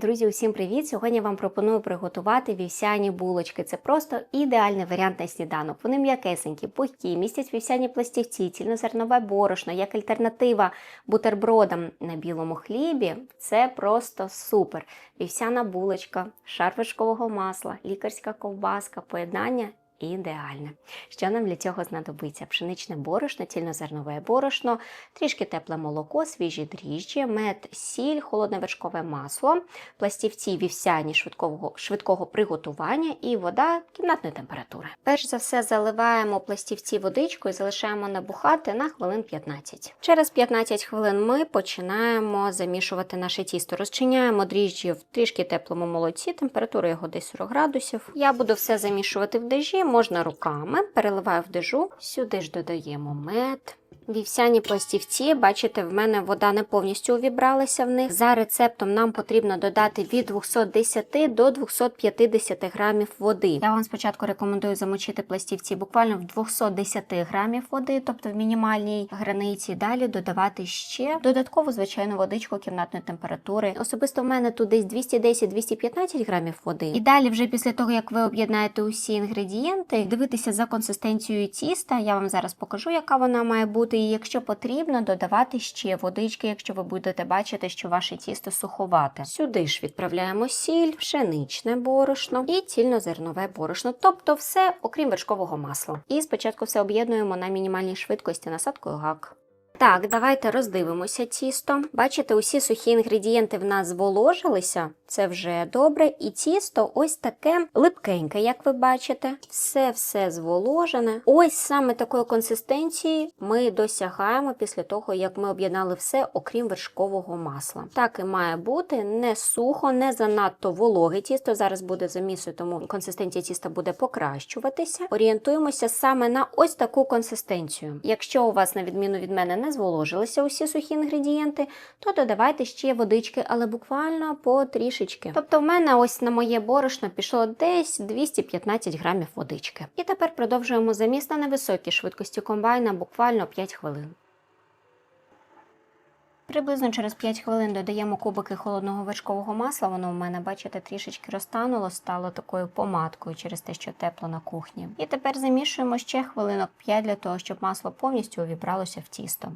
Друзі, усім привіт! Сьогодні вам пропоную приготувати вівсяні булочки. Це просто ідеальний варіант на сніданок. Вони м'якесенькі, пухкі, містять вівсяні пластівці, цільнозернове борошно, як альтернатива бутербродам на білому хлібі. Це просто супер. Вівсяна булочка, шар вершкового масла, лікарська ковбаска, поєднання ідеальне. Що нам для цього знадобиться? Пшеничне борошно, цільнозернове борошно, трішки тепле молоко, свіжі дріжджі, мед, сіль, холодне вершкове масло, пластівці вівсяні швидкого, швидкого приготування і вода кімнатної температури. Перш за все заливаємо пластівці водичкою і залишаємо набухати на хвилин 15. Через 15 хвилин ми починаємо замішувати наше тісто. Розчиняємо дріжджі в трішки теплому молоці, температура його десь 40 градусів. Я буду все замішувати в дежі, можна руками, переливаю в дежу, сюди ж додаємо мед. Вівсяні пластівці, бачите, в мене вода не повністю увібралася в них. За рецептом нам потрібно додати від 210 до 250 грамів води. Я вам спочатку рекомендую замочити пластівці буквально в 210 грамів води, тобто в мінімальній границі. Далі додавати ще додаткову звичайну водичку кімнатної температури. Особисто в мене тут десь 210-215 грамів води. І далі, вже після того, як ви об'єднаєте усі інгредієнти, дивитися за консистенцією тіста. Я вам зараз покажу, яка вона має бути. І якщо потрібно, додавати ще водички, якщо ви будете бачити, що ваше тісто суховате. Сюди ж відправляємо сіль, пшеничне борошно і цільнозернове борошно, тобто все, окрім вершкового масла. І спочатку все об'єднуємо на мінімальній швидкості насадкою гак. Так, давайте роздивимося тісто. Бачите, усі сухі інгредієнти в нас зволожилися, це вже добре. І тісто ось таке липкеньке, як ви бачите. Все-все зволожене. Ось саме такої консистенції ми досягаємо після того, як ми об'єднали все, окрім вершкового масла. Так і має бути не сухо, не занадто вологе тісто. Зараз буде замісою, тому консистенція тіста буде покращуватися. Орієнтуємося саме на ось таку консистенцію. Якщо у вас, на відміну від мене, не зволожилися усі сухі інгредієнти, то додавайте ще водички, але буквально по трішечки. Тобто, в мене ось на моє борошно пішло десь 215 грамів водички. І тепер продовжуємо заміс на невисокій швидкості комбайна буквально 5 хвилин. Приблизно через 5 хвилин додаємо кубики холодного вершкового масла. Воно у мене, бачите, трішечки розтануло, стало такою помадкою через те, що тепло на кухні. І тепер замішуємо ще хвилинок 5 для того, щоб масло повністю увібралося в тісто.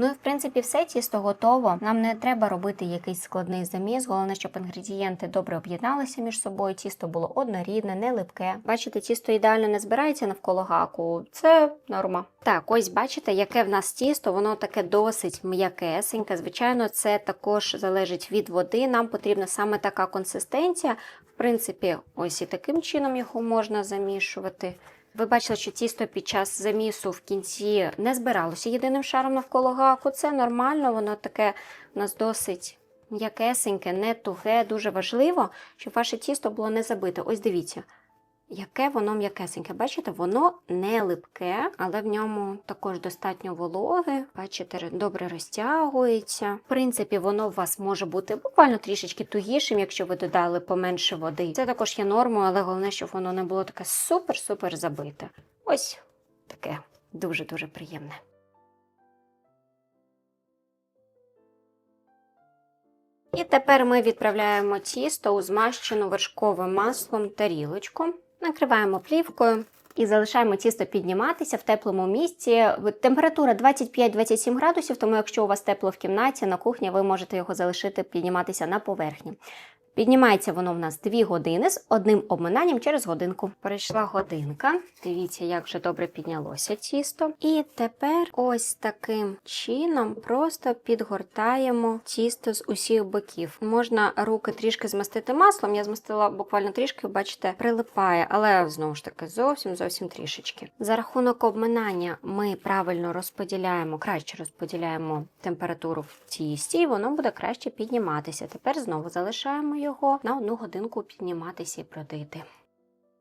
Ну і в принципі все тісто готово. Нам не треба робити якийсь складний заміс. Головне, щоб інгредієнти добре об'єдналися між собою. Тісто було однорідне, не липке. Бачите, тісто ідеально не збирається навколо гаку. Це норма. Так, ось бачите, яке в нас тісто, воно таке досить м'якесеньке. Звичайно, це також залежить від води. Нам потрібна саме така консистенція. В принципі, ось і таким чином його можна замішувати. Ви бачили, що тісто під час замісу в кінці не збиралося єдиним шаром навколо гаку. Це нормально, воно таке у нас досить м'якесеньке, не туге. Дуже важливо, щоб ваше тісто було не забите. Ось дивіться, яке воно м'якесеньке. Бачите, воно не липке, але в ньому також достатньо вологи. Бачите, добре розтягується. В принципі, воно у вас може бути буквально трішечки тугішим, якщо ви додали поменше води. Це також є нормою, але головне, щоб воно не було таке супер-супер забите. Ось таке дуже-дуже приємне. І тепер ми відправляємо тісто у змащену вершковим маслом тарілочку. Накриваємо плівкою і залишаємо тісто підніматися в теплому місці. Температура 25-27 градусів, тому якщо у вас тепло в кімнаті, на кухні ви можете його залишити підніматися на поверхні. Піднімається воно в нас 2 години з одним обминанням через годинку. Пройшла годинка. Дивіться, як вже добре піднялося тісто. І тепер ось таким чином просто підгортаємо тісто з усіх боків. Можна руки трішки змастити маслом. Я змастила буквально трішки, бачите, прилипає, але знову ж таки зовсім зовсім трішечки. За рахунок обминання ми правильно розподіляємо, краще розподіляємо температуру в тісті, і воно буде краще підніматися. Тепер знову залишаємо його його на одну годинку підніматися і бродити.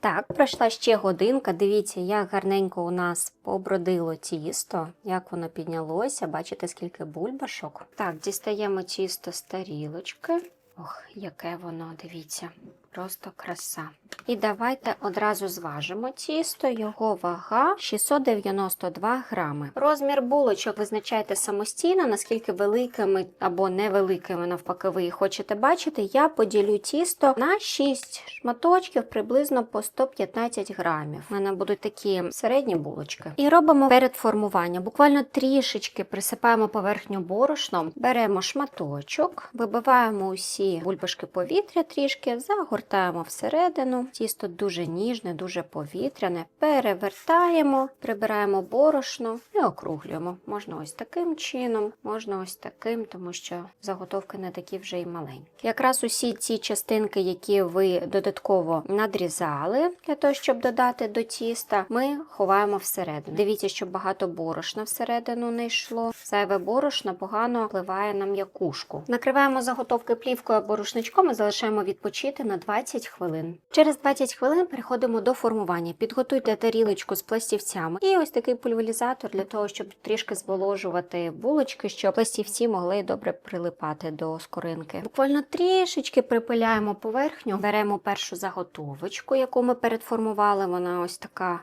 Так, пройшла ще годинка. Дивіться, як гарненько у нас побродило тісто, як воно піднялося. Бачите, скільки бульбашок. Так, дістаємо тісто з тарілочки. Ох, яке воно, дивіться. Просто краса. І давайте одразу зважимо тісто. Його вага 692 грами. Розмір булочок визначайте самостійно, наскільки великими або невеликими, навпаки, ви їх хочете бачити. Я поділю тісто на 6 шматочків, приблизно по 115 грамів. У мене будуть такі середні булочки. І робимо перед формуванням. Буквально трішечки присипаємо поверхню борошном, беремо шматочок, вибиваємо усі бульбашки повітря трішки, загортаємо всередину. Тісто дуже ніжне, дуже повітряне. Перевертаємо, прибираємо борошно і округлюємо. Можна ось таким чином, можна ось таким, тому що заготовки не такі вже й маленькі. Якраз усі ці частинки, які ви додатково надрізали для того, щоб додати до тіста, ми ховаємо всередину. Дивіться, щоб багато борошна всередину не йшло. Зайве борошно погано впливає на м'якушку. Накриваємо заготовки плівкою або рушничком і залишаємо відпочити на 20 хвилин. Через 20 хвилин переходимо до формування. Підготуйте тарілочку з пластівцями і ось такий пульверізатор для того, щоб трішки зволожувати булочки, щоб пластівці могли добре прилипати до скоринки. Буквально трішечки припиляємо поверхню, беремо першу заготовочку, яку ми передформували. Вона ось така.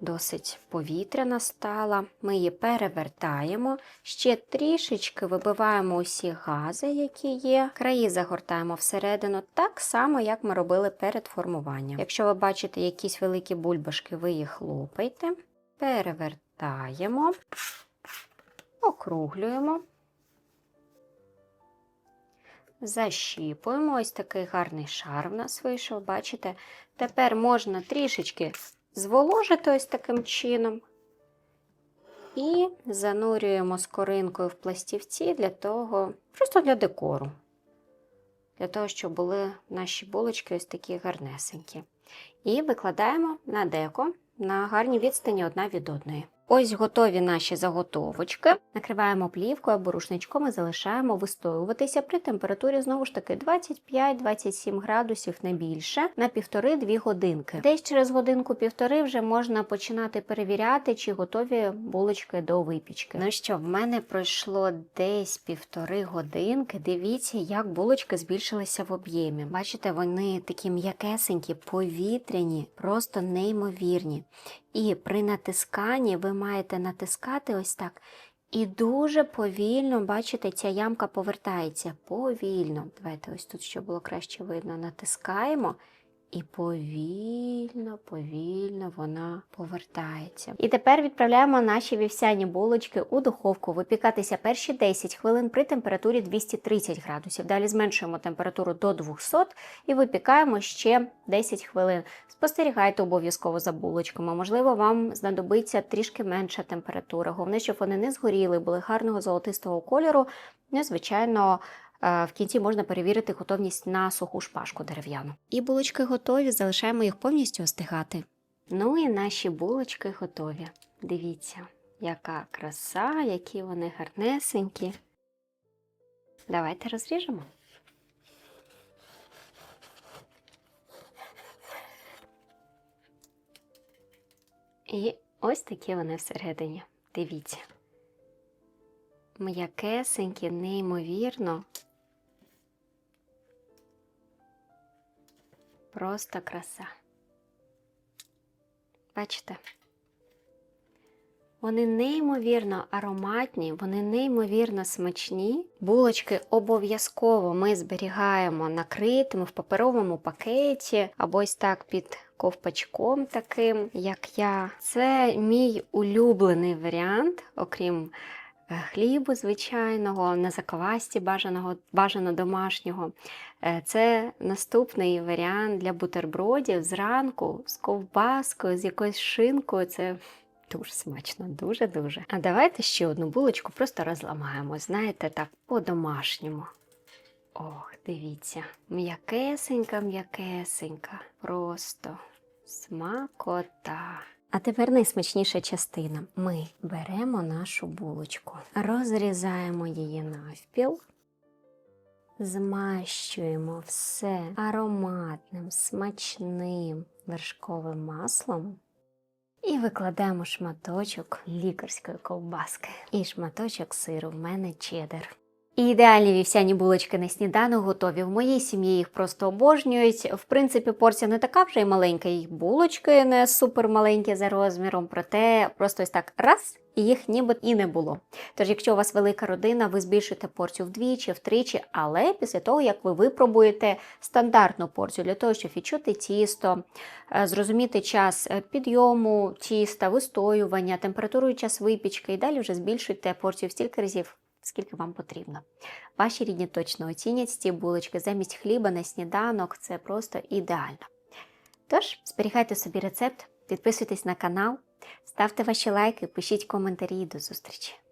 Досить повітряна стала. Ми її перевертаємо, ще трішечки вибиваємо усі гази, які є. Краї загортаємо всередину, так само, як ми робили перед формуванням. Якщо ви бачите якісь великі бульбашки, ви їх лопайте, перевертаємо, округлюємо. Защіпуємо ось такий гарний шар в нас вийшов. Бачите? Тепер можна трішечки зволожити ось таким чином. І занурюємо скоринкою в пластівці для того, просто для декору. Для того, щоб були наші булочки ось такі гарнесенькі. І викладаємо на деко на гарній відстані одна від одної. Ось готові наші заготовочки. Накриваємо плівкою або рушничком і залишаємо вистоюватися при температурі знову ж таки 25-27 градусів не більше на півтори-дві годинки. Десь через годинку-півтори вже можна починати перевіряти, чи готові булочки до випічки. Ну що, в мене пройшло десь півтори годинки. Дивіться, як булочки збільшилися в об'ємі. Бачите, вони такі м'якесенькі, повітряні, просто неймовірні. І при натисканні ви маєте натискати ось так. І дуже повільно, бачите, ця ямка повертається. Повільно. Давайте ось тут, щоб було краще видно, натискаємо. І повільно, повільно вона повертається. І тепер відправляємо наші вівсяні булочки у духовку випікатися перші 10 хвилин при температурі 230 градусів. Далі зменшуємо температуру до 200 і випікаємо ще 10 хвилин. Спостерігайте обов'язково за булочками. Можливо, вам знадобиться трішки менша температура. Головне, щоб вони не згоріли, були гарного золотистого кольору. Ну. Е, В кінці можна перевірити готовність на суху шпажку дерев'яну. І булочки готові, залишаємо їх повністю остигати. Ну і наші булочки готові. Дивіться, яка краса, які вони гарнесенькі. Давайте розріжемо. І ось такі вони всередині. Дивіться. М'якесенькі, неймовірно. Просто краса. Бачите? Вони неймовірно ароматні, вони неймовірно смачні. Булочки обов'язково ми зберігаємо накритими в паперовому пакеті або ось так під ковпачком таким, як я. Це мій улюблений варіант, окрім хлібу звичайного, на заквасті бажаного, бажано домашнього. Е, Це наступний варіант для бутербродів зранку з ковбаскою, з якоюсь шинкою. Це дуже смачно, дуже-дуже. А давайте ще одну булочку просто розламаємо, знаєте, так, по-домашньому. Ох, дивіться, м'якесенька, м'якесенька. Просто смакота. А тепер найсмачніша частина. Ми беремо нашу булочку, розрізаємо її навпіл, змащуємо все ароматним, смачним вершковим маслом. І викладаємо шматочок лікарської ковбаски і шматочок сиру в мене чеддер. І ідеальні вівсяні булочки на сніданок готові. В моїй сім'ї їх просто обожнюють. В принципі, порція не така вже й маленька, їх булочки не супер маленькі за розміром, проте просто ось так раз. І їх ніби і не було. Тож, якщо у вас велика родина, ви збільшуєте порцію вдвічі, втричі, але після того, як ви випробуєте стандартну порцію для того, щоб відчути тісто, е, зрозуміти час е, підйому тіста, вистоювання, температуру і час випічки, і далі вже збільшуйте порцію в стільки разів, скільки вам потрібно. Ваші рідні точно оцінять ці булочки замість хліба на сніданок. Це просто ідеально. Тож, зберігайте собі рецепт, підписуйтесь на канал, ставте ваші лайки, пишіть коментарі і до зустрічі!